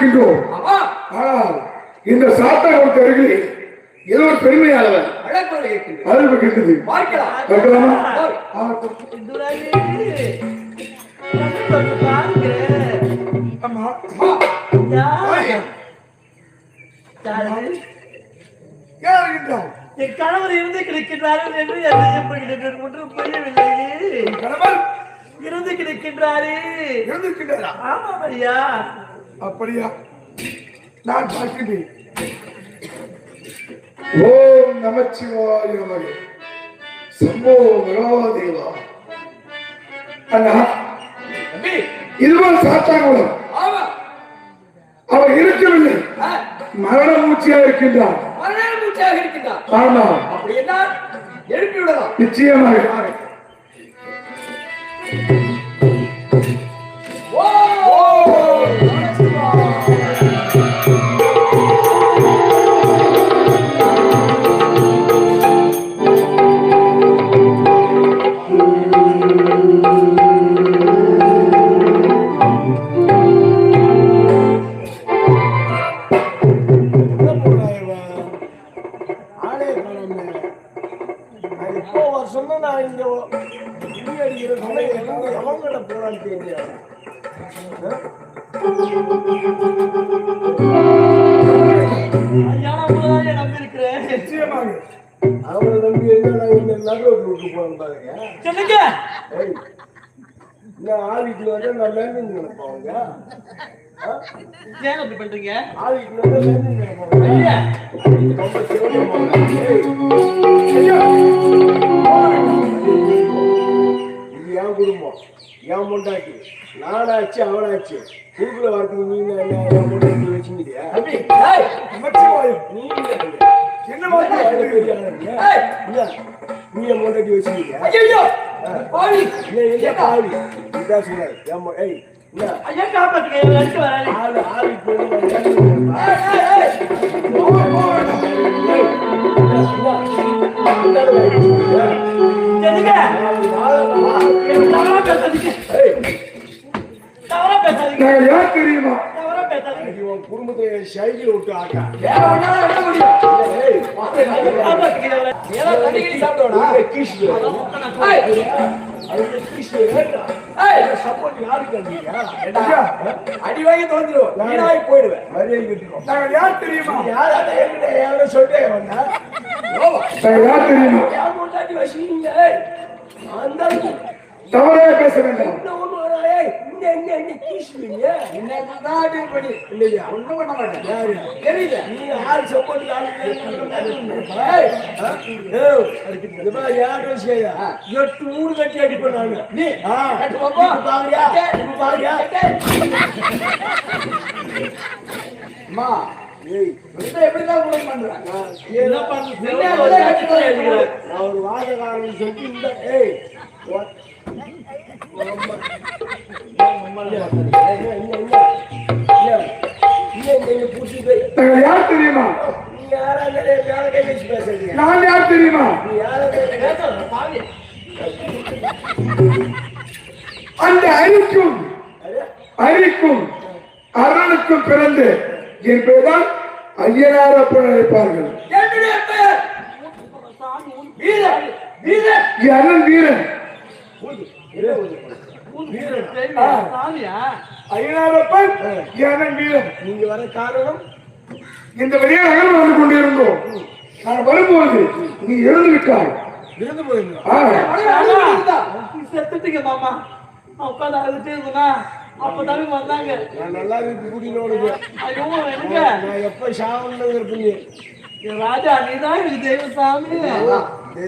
இருக்கின்றோம் ஆனால் இந்த சாத்தாங்குளத்து அருகில் ஏதோ ஒரு இருக்கின்றது பார்க்கலாம். இருக்கின்றார்? என் கணவர் இருந்து கிடக்கின்றார்கள் என்று செய்யப்படுகிறது ஒன்றும் புரியவில்லையே கணவர் இருந்து கிடக்கின்றாரே. இருந்திருக்கின்றாரா ஆமாம் ஐயா அப்படியா? நான் பார்க்கிறேன். ஓம் நமச்சிவாய நமக. சம்போ மகாதேவா. அண்ணா தம்பி. இதுவரை சாத்தாங்குளம் ஆமா. அவர் இருக்கவில்லை. மரண மூச்சியா இருக்கின்றார் மரண மூச்சாக இருக்கின்றார் ஆமா. அப்படி என்றால் எழுப்பி விடலாம் நிச்சயமாக அடிக்கிற சமயம் எவங்க எவங்கிட்ட போறான்னு ஐயா நிச்சயமாக அவங்கள நம்பி என்ன நான் இந்த நடுவில் விட்டு போறேன் பாருங்க. சொல்லுங்க நான் ஆதிக்குள்ள வந்து நான் லேண்டிங் நினைப்பாங்க ஏன் அப்படி பண்றீங்க ஆதிக்குள்ள வந்து லேண்டிங் நினைப்பாங்க ரொம்ப என் குடும்பம். என் முண்டாட்டி நானாச்சு அவனாச்சு. குறுக்குல வரதுக்கு நீங்க என்ன என் நமச்சிவாயம் நீங்க என்ன நீ என் பாவி. என்ன பாவி? இதான் சொன்னாரு என் மு- ஏய் ஐயா வராது ஆளு ஆளு போய் யாருக்கு அடிக்கிறீங்க? ஐயா, அடி வாங்கி தோந்துருவோம் போயிடுவேன். யார் தெரியுமா? எவனோ சொல்லிட்டே வந்தா, நாங்கள் யார் தெரியுமா? பொண்டாட்டி வச்சுக்கிங்க, ஏய், அந்த தவறாக பேச வேண்டாம். இங்க, இங்க, இங்க கீசுவீங்க. இன்னைக்கு தான் அடி பண்ணி இல்லையா? ஒண்ணும் பண்ண மாட்டேன் யாரு? தெரியல நீ ஆள் க்கு ஆள் இல்லைன்னு ஏய், ஆ? ஏய், இந்த மாதிரி யார் வச்சுக்கய்யா? எட்டு மூணு கட்டி அடிப்பேன் நானு. நீ பாக்குறியா? இப்ப பாக்குறியா? அம்மா எப்படிதான் உங்களுக்கு பண்றேன் என்ன? என்ன. நான் ஒரு வாதகாரன் சொல்லி இந்த ஏய் யார் தெரியுமா. நான் யார் தெரியுமா. அந்த அரிக்கும் அரே, அரிக்கும் அருணுக்கும் பிறந்து என் பெயர்தான் ஐயனாரப்பன் அழைப்பார்கள் என்னுடைய பெயர் சாமி, உன் வீரன் வீரன் என் நீங்க வர காரணம் இந்த வழியா நகரம் வந்து கொண்டிருந்தோம் நான் வரும்போது நீ எழுந்து விட்டாய் விருந்து போயிருந்தோம் செத்துட்டீங்க மாமா உட்காந்து அழுதுட்டே இருந்தேனா அப்பதானே வந்தாங்க நான் நல்லா இருக்கு குடினோடு ஐயோ நான் எப்ப சாவணும் இருப்பீங்க ராஜா நீதான் எனக்கு தெய்வ சாமி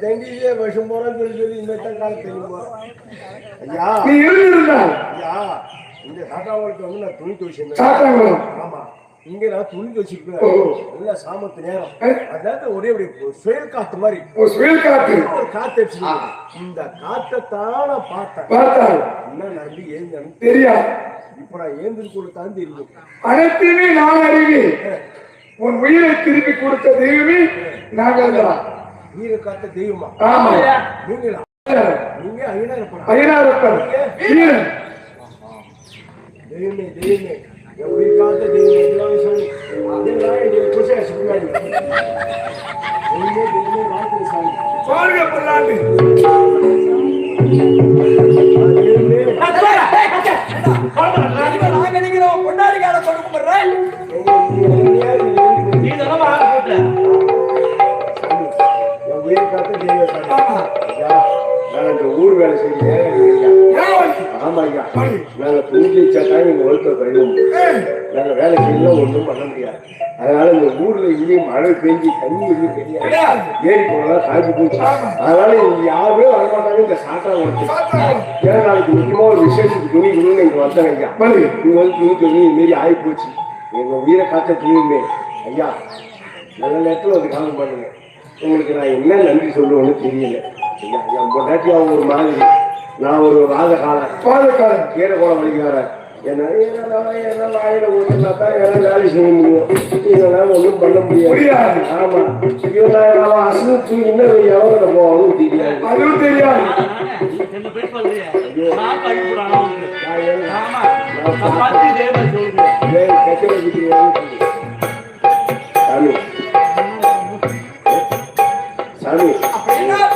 தண்டியிலே வருஷம் போறேன்னு சொல்லி சொல்லி இந்த காலம் தெரியும் ஐயா. நீ எழுந்திருந்தாய் ஐயா இந்த சாட்டாவளுக்கு வந்து நான் துணி துவைச்சிருந்தேன். ஆமா. இங்க நான் துணி துவைச்சிருக்கேன் ஓ. நல்ல சாமத்து நேரம். அதாவது ஒரே அப்படி சுயல் காத்து மாதிரி. ஒரு சுயல் காத்து. ஒரு காத்து இந்த காத்தை தான் பார்த்தேன். என்ன நம்பி ஏந்தேன் தெரியாது. இப்ப நான் ஏந்திரு கொடுத்தான் தெரியும். அனைத்தையுமே நான் அறிவேன். உன் உயிரை திருப்பி கொடுத்த தெய்வமே நாங்கள் தான் வீர காத்த தெய்வமா? ஆமா. நீங்களா? நீங்க ஐநா இருப்பா ஐயனாரப்பன் வீரன் தெய்வமே தெய்வமே. என் உயிர் காத்த தெய்வம். எல்லாம் சாமி அதெல்லாம் என்னுடைய புருஷன் சுப்பினாடி ஒண்ணுமே தெய்வமே வாழ்த்துங்க சாமி. வாழ்க பல்லாண்டு ஒன்றும் பண்ண முடியாது. அதனால இந்த ஊர்ல இங்கேயும் மழை பெஞ்சு தண்ணி எதுவும் தெரியாது ஏறி போனதான் காய்ச்சி போச்சு. அதனால இங்க யாருமே வரமாட்டாங்க இந்த சாட்டா வந்து ஏன்னா நாளைக்கு முக்கியமா ஒரு விசேஷத்துக்கு துணி கொடுங்க இங்க வந்தாங்க ஐயா. பலி. நீங்க வந்து துணி துணி மாரி ஆகி போச்சு எங்க உயிரை காத்த துணியுமே ஐயா நல்ல நேரத்தில் ஒரு காலம் பண்ணுங்க உங்களுக்கு நான் என்ன நன்றி சொல்லுவேன்னு தெரியல. ஐயா என் பொண்டாட்டி அவங்க ஒரு மாதிரி. நான் ஒரு வாத காலம் கீரை கோலம் வலிக்காரன் ஒன்றும் பண்ண முடியாது. ஆமா. அசு இன்னும் எவ்வளோ போகணும் தெரியாது அதுவும் தெரியாது சாமி. சாமி.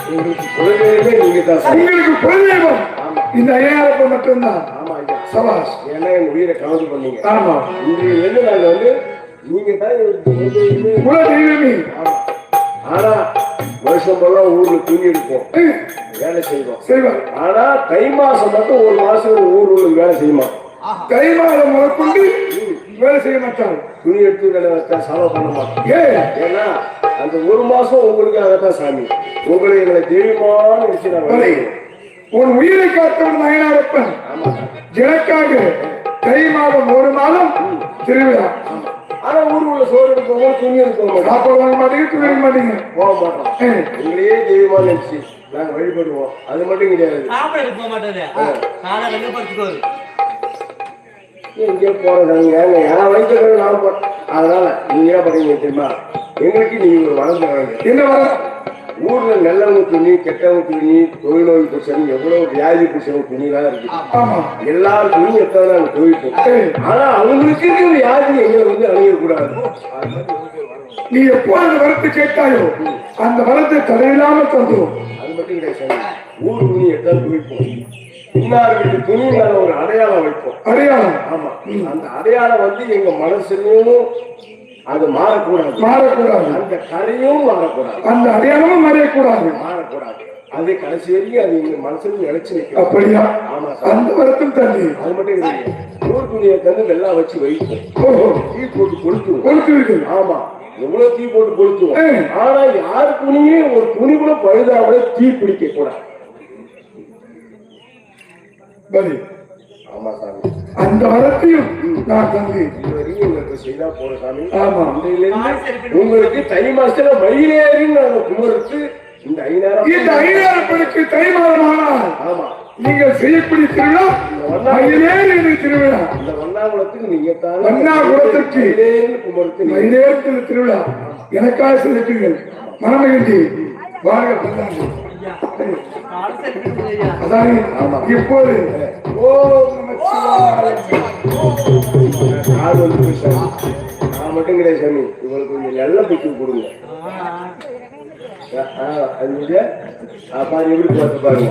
உங்களுக்கு குலதெய்வம் இந்த ஐயாயிரப்ப மட்டும்தான். ஆமா ஐயா சபாஷ் ஏன்னா எங்க உயிரை கலந்து பண்ணீங்க. ஆமா. இன்றைய வந்து நாங்க வந்து நீங்க தான். ஆனா வருஷம் ஊர்ல துணி எடுப்போம். வேலை செய்வோம். செய்வார். ஆனா தை மாசம் மட்டும் ஒரு மாசம் ஊர் உள்ள வேலை செய்யுமா? தை மாதம் முதற்கொண்டு வேலை செய்ய மாட்டார். துணி எடுத்து வேலை செலவு பண்ண மாட்டோம் ஏ. ஏன்னா அந்த ஒரு மாசம் உங்களுக்காக தான் சாமி. உங்களை எங்களை தெய்வமான. வணங்குறேன். உன் உயிரை காத்தவன் நயனாரப்பன் ஆமா. எனக்காக தை மாதம் ஒரு மாதம் திருவிழா. ஆனா ஊர் உள்ள சோறு எடுப்போம் துணி எடுக்க மாட்டோம் சாப்பாடு வாங்க மாட்டீங்க துணி மாட்டீங்க. போக மாட்டோம். உங்களையே தெய்வமா நினைச்சு நாங்க வழிபடுவோம். அது மட்டும் கிடையாது. சாப்பிட எடுக்க மாட்டாரு வெளியே படுத்துக்கோரு எங்கே போறதாங்க என் வயிற்று நான் போ அதனால நீங்க என்ன பண்ணீங்க தெரியுமா? எங்களுக்கு நீங்க ஒரு வளர்ந்து என்ன வர ஊர்ல நல்லவங்க துணி கெட்டவங்க துணி தொழில் நோய் பிரச்சனை எவ்வளவு வியாதி பிரச்சனை துணிலாம் இருக்கு. ஆமா. எல்லா துணியும் எத்தனை நாங்க துவைப்போம் ஆனா அவங்களுக்கு வியாதி எங்களை வந்து வரணும். நீ எப்போ அந்த வரத்தை கேட்டாயோ அந்த வரத்தை தடையில்லாம தந்துடும் அது மட்டும் கிடையாது. ஊர் துணி எத்தனை துவைப்போம் இன்னார் வீட்டு துணி ஒரு அடையாளம் வைப்போம். அடையாளம். ஆமா. அந்த அடையாளம் வந்து எங்க மனசுலயும் அது மாறக்கூடாது. மாறக்கூடாது. அந்த கரையும் மாறக்கூடாது. அந்த அடையாளமும் மறையக்கூடாது மாறக்கூடாது. அது கடைசி வரைக்கும் அது எங்க மனசுல நிலைச்சு நிற்கும். அப்படியா? ஆமா அந்த வரத்தும் தண்ணி அது மட்டும் இல்லைங்க ஊர் துணியை தந்து வெள்ளம் வச்சு ஓஹோ தீ போட்டு கொளுத்துவோம். கொடுத்துருக்கு ஆமா. எவ்வளவு தீ போட்டு கொளுத்துவோம். ஆனா யார் துணியே ஒரு துணி கூட பழுதாமலே தீ பிடிக்க கூடாது ஆமா சாமி. அந்த வரத்தையும் நான் தந்து இதுவரையும் உங்களுக்கு செய்தா போற சாமி. ஆமா. உங்களுக்கு தை மாசத்துல மயிலேறின்னு நாங்க குமருக்கு இந்த ஐநாயிரம் இந்த ஐயாயிரப்பனுக்கு தை மாதம் ஆனால் ஆமா. நீங்கள் செய்யக்கூடிய திருவிழா மயிலேறு என்ற திருவிழா. இந்த வண்ணாகுளத்துக்கு நீங்க தான் வண்ணாகுளத்திற்கு குமருக்கு மயிலேறு திருவிழா. எனக்காக செலுத்துங்கள் மனமகிழ்ச்சி வாழ்க பல்லாண்டு இப்போது நான் மட்டும் கிடையாது சாமி. இவங்களுக்கு கொஞ்சம் நல்ல புத்தி கொடுங்க. ஆ, அது பாருங்க.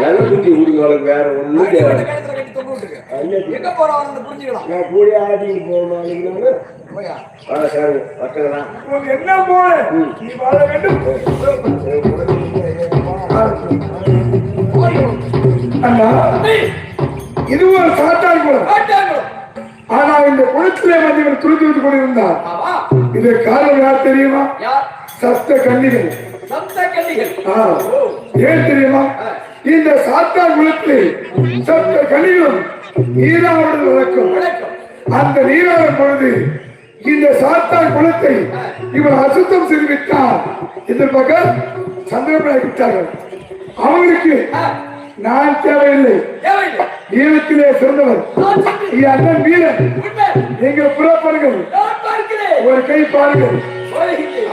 நல்ல புத்தி கொடுங்க அவளுக்கு வேற ஒண்ணும் எங்க போறவங்க புரிஞ்சுக்கலாம். நான் கூடி ஆட்டிட்டு போகணும் போயா? உனக்கு என்ன போல நீ வாழ வேண்டும். அண்ணா இது ஒரு சாத்தார் குளம். ஆனா இந்த குளத்திலே வந்து இவர் துருத்தி வந்து கொண்டிருந்தார். ஆமா. இது காரணம் யார் தெரியுமா? சப்த கன்னிகள். சப்த கன்னிகள். ஆ. ஏன் தெரியுமா? இந்த சாத்தார் குளத்தில் சத்த கன்னிகளும் நீராவது நடக்கும். அந்த நீராடும் பொழுது இந்த சாத்தான் குலத்தை இவர் அசுத்தம் செய்துவிட்டார் இந்த பக்கம் சந்திரபடி விட்டார்கள். அவங்களுக்கு நான் தேவையில்லை. தேவையில்லை வீரத்திலே சிறந்தவர் அண்ணன் வீரன். நீங்க நீங்கள் புறப்படுங்கள் ஒரு கை பாருங்கள். வருகிறேன்.